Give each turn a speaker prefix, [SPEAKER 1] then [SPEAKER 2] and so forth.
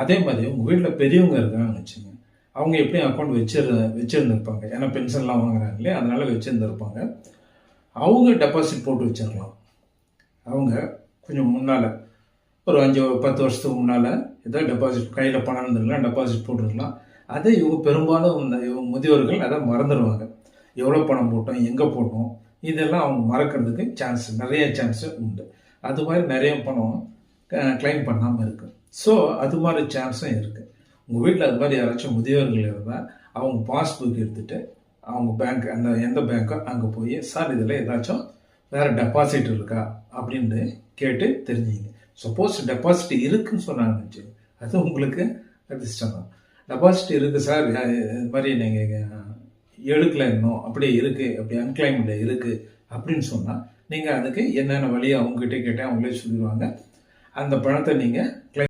[SPEAKER 1] அதே மாதிரி உங்கள் வீட்டில் பெரியவங்க இருக்காங்கன்னு வச்சுங்க அவங்க எப்படி அக்கௌண்ட் வச்சிரு வச்சுருந்துருப்பாங்க? ஏன்னா பென்ஷன்லாம் வாங்குறாங்க இல்லையா? அதனால் வச்சுருந்துருப்பாங்க. அவங்க டெபாசிட் போட்டு வச்சிடலாம். அவங்க கொஞ்சம் முன்னால் ஒரு அஞ்சு பத்து வருஷத்துக்கு முன்னால் ஏதோ டெபாசிட் கையில் பணம் இருந்திருக்கலாம் டெபாசிட் போட்டுருக்கலாம். அதை இவங்க பெரும்பாலும் இந்த இவங்க முதியோர்கள் அதை மறந்துடுவாங்க எவ்வளோ பணம் போட்டோம் எங்கே போட்டோம் இதெல்லாம் அவங்க மறக்கிறதுக்கு சான்ஸ் நிறைய சான்ஸ் உண்டு. அது மாதிரி நிறைய பணம் கிளைம் பண்ணாமல் இருக்குது ஸோ அது மாதிரி சான்ஸும் இருக்குது உங்கள் வீட்டில் அது மாதிரி யாராச்சும் முதியோர்கள் இருந்தால் அவங்க பாஸ்புக் எடுத்துகிட்டு அவங்க பேங்க் அந்த எந்த பேங்க்கோ அங்கே போய் சார் இதில் ஏதாச்சும் வேறு டெபாசிட் இருக்கா? அப்படின்னு கேட்டு தெரிஞ்சுங்க சப்போஸ் டெபாசிட் இருக்குன்னு சொன்னாங்க வச்சு அது உங்களுக்கு அதிர்ஷ்டம் தான் டெபாசிட் இருக்குது சார் இது மாதிரி நீங்கள் எடுக்கல இன்னும். அப்படியே இருக்குது அப்படி அன்கிளைம்டு இருக்குது அப்படின்னு சொன்னால் நீங்கள் அதுக்கு என்னென்ன வழியை அவங்ககிட்ட கேட்டால் அவங்களே சொல்லிடுவாங்க. அந்த பணத்தை நீங்கள் கிளைம்